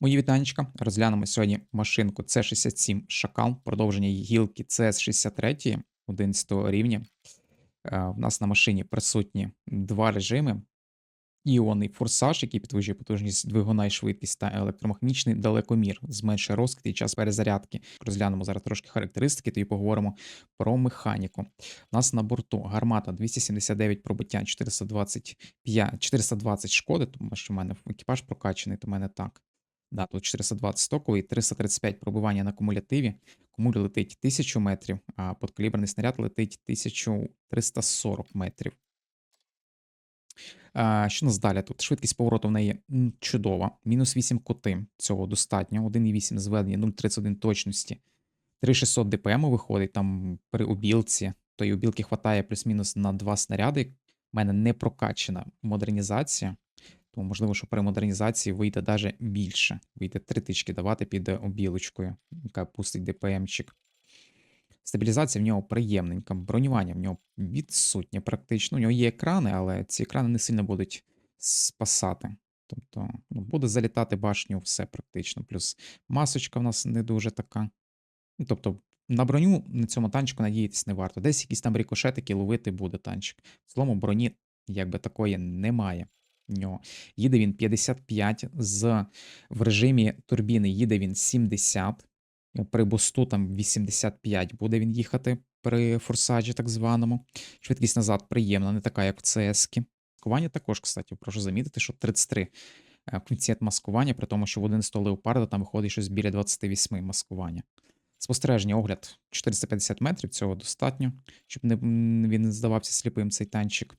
Мої вітанечка. Розглянемо сьогодні машинку C67 Шакал, продовження гілки CS63 11 рівня. Е, У нас на машині присутні два режими: іонний форсаж, який підвищує потужність двигуна і швидкість, та електромеханічний далекомір, зменшує розкид і час перезарядки. Розглянемо зараз трошки характеристики, тоді поговоримо про механіку. У нас на борту гармата 279 пробиття, 425, 420 шкоди, тому що в мене екіпаж прокачаний, то в мене так. Да, тут 420 стоковий, 335 пробивання на кумулятиві. Кумуль летить 1000 метрів, а подкаліберний снаряд летить 1340 метрів. А, що нас далі тут? Швидкість повороту в неї чудова. Мінус 8 коти. Цього достатньо. 1,8 зведення, 0,31 точності. 3600 ДПМ виходить там при убілці. То й убілки хватає плюс-мінус на 2 снаряди. У мене не прокачана модернізація. Тому можливо, що при модернізації вийде даже більше. Вийде 3 тички давати під обілочкою, яка пустить ДПМчик. Стабілізація в нього приємненька, бронювання в нього відсутнє практично. У нього є екрани, але ці екрани не сильно будуть спасати. Тобто ну, буде залітати башню все практично. Плюс масочка в нас не дуже така. Ну, тобто, на броню на цьому танчику надіятись не варто. Десь якісь там рикошетики ловити буде танчик. В цілому броні якби такої немає. Нього. Їде він 55 з в режимі турбіни їде він 70. При бусту там 85 буде він їхати при форсаджі, так званому. Швидкість назад приємна, не така, як в CS. Маскування також, кстати, прошу замітити, що 33 е, коефіцієнт маскування, при тому, що в 11 леопарда там виходить щось біля 28 маскування. Спостереження, огляд 450 метрів, цього достатньо, щоб не, він не здавався сліпим цей танчик.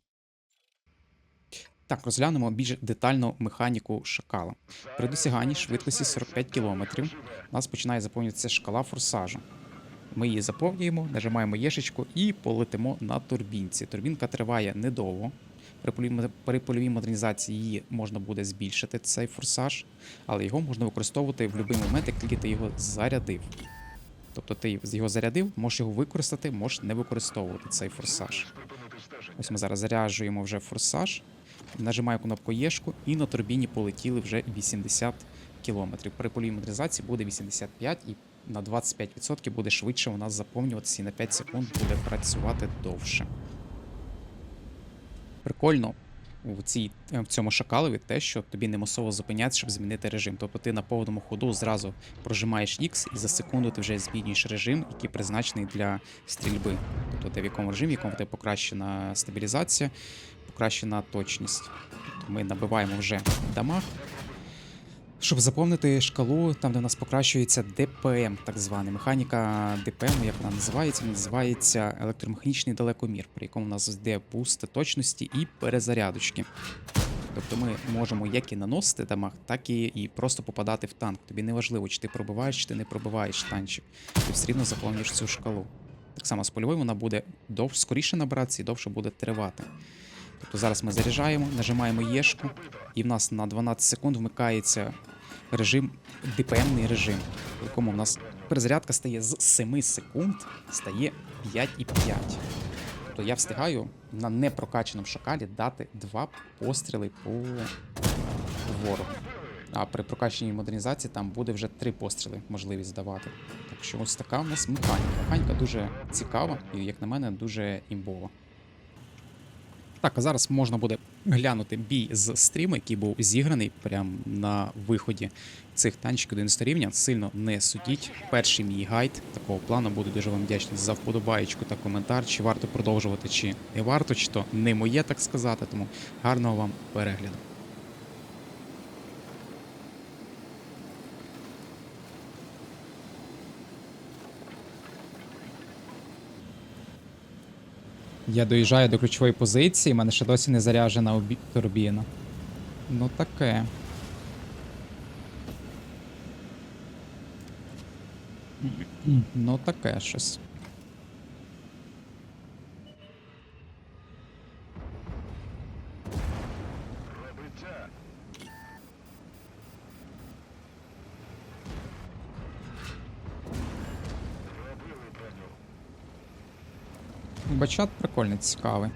Так, розглянемо більш детально механіку шакала. При досяганні швидкості 45 км у нас починає заповнюватися шкала форсажу. Ми її заповнюємо, нажимаємо єшечку і полетимо на турбінці. Турбінка триває недовго. При польовій, при польовій модернізації її можна буде збільшити цей форсаж, але його можна використовувати в будь-який момент, як тільки ти його зарядив. Тобто ти його зарядив, можеш його використати, можеш не використовувати цей форсаж. Ось ми зараз заряджуємо вже форсаж, нажимаю кнопку Єшку, і на турбіні полетіли вже 80 км. При польовій модернізації буде 85 і на 25% буде швидше у нас заповнюватися і на 5 секунд буде працювати довше. Прикольно у цій, е, в цьому шакалові те, що тобі не масово зупиняться, щоб змінити режим. Тобто ти на повному ходу зразу прожимаєш X і за секунду ти вже змінюєш режим, який призначений для стрільби. Тобто ти в якому режимі, в якому в тебе покращена стабілізація, покращена точність. Тобто ми набиваємо вже дамаг. Щоб заповнити шкалу, там, де у нас покращується ДПМ, так званий. Механіка ДПМ, як вона називається, називається електромеханічний далекомір, при якому у нас йде буст точності і перезарядочки. Тобто ми можемо як і наносити дамаг, так і, і просто попадати в танк. Тобі не важливо, чи ти пробиваєш, чи ти не пробиваєш танчик. Ти все рівно заповнюєш цю шкалу. Так само з польовою вона буде довше, скоріше набиратися і довше буде тривати. Тобто зараз ми заряджаємо, нажимаємо Єшку, і в нас на 12 секунд вмикається режим, ДПМний режим, в якому в нас перезарядка стає з 7 секунд, стає 5,5. Тобто я встигаю на непрокачаному шакалі дати два постріли по ворогу. А при прокачаній модернізації там буде вже три постріли можливість здавати. Так що ось така у нас механіка. Механіка дуже цікава і, як на мене, дуже імбова. Так, а зараз можна буде глянути бій з стріму, який був зіграний прямо на виході цих танчиків 11 рівня. Сильно не судіть. Перший мій гайд такого плану буду дуже вам вдячний за вподобаєчку та коментар, чи варто продовжувати, чи не варто, чи то не моє, так сказати. Тому гарного вам перегляду. Я доїжджаю до ключової позиції, в мене ще досі не заряджена обі- турбіна. Ну таке. Ну таке щось. Бачат прикольний, цікавий.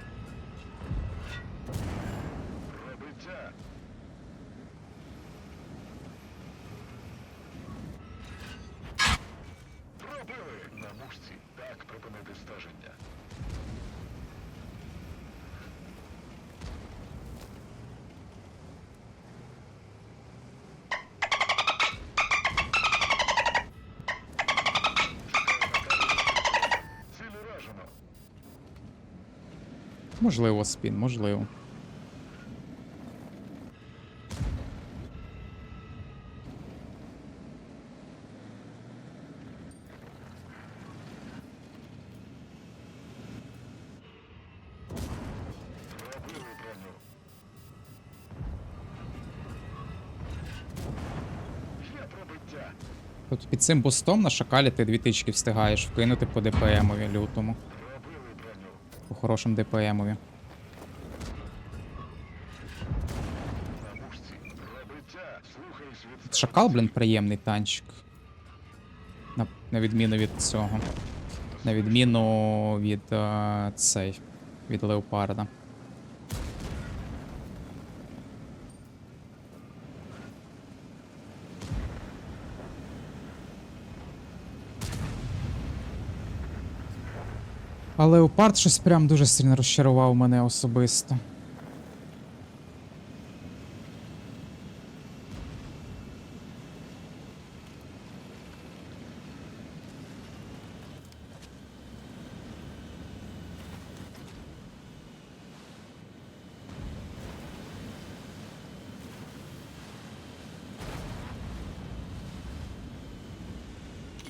Можливо, спін, можливо. Тут під цим бустом на шакалі ти дві тички встигаєш вкинути по ДПМові лютому. По хорошому ДПМові. Шакал, блін, приємний танчик. На, на відміну від цього. На відміну від е, цей. Від леопарда. А леопард щось прям дуже сильно розчарував мене особисто.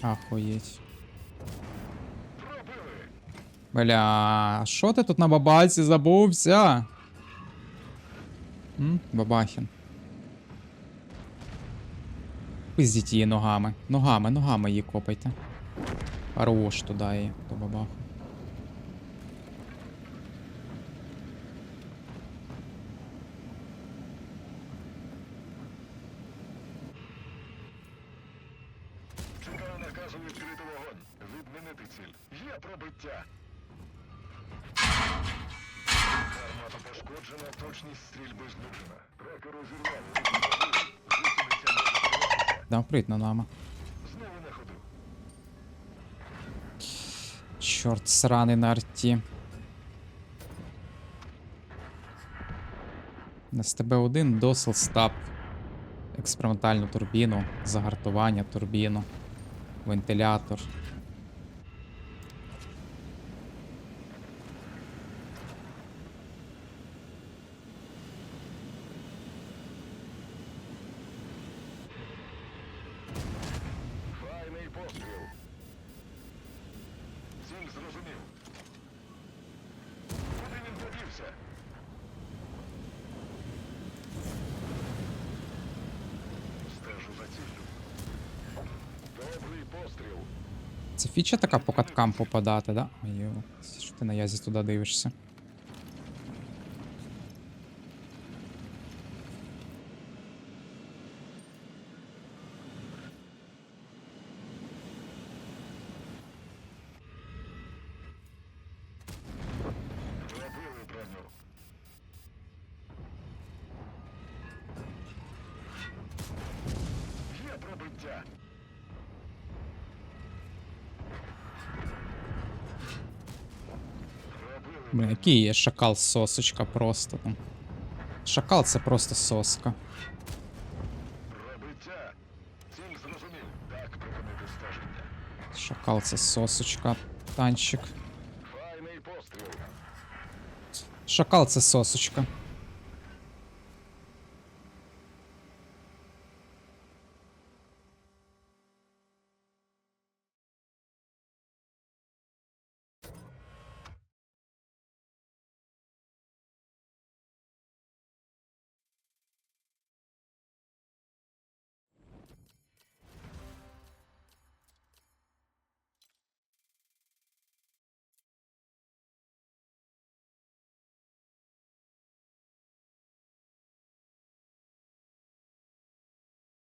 Ахуєть. Бля, що ти тут на бабаці забувся? М? Бабахін. Пиздіть її ногами. Ногами, ногами її копайте. Хорош туди її, до бабаху. Чекаю наказу відкрити вогонь. Відмінити ціль. Є пробиття. Гармата пошкоджена, точність стрільби знижена. Трекер розірвали. Гусениця може. Да, прийдь на нами. Знову на ходу. Чорт сраний на арті. На СТБ-1 досил стаб. Експериментальну турбіну, загартування турбіну, вентилятор. Це фіча така по каткам попадати, да? Йо, що ти на язі туди дивишся? Пробили броню. Є пробиття. Пробили Блін, який є шакал сосочка просто там. Шакал це просто соска. Шакал це сосочка, танчик. Шакал це сосочка.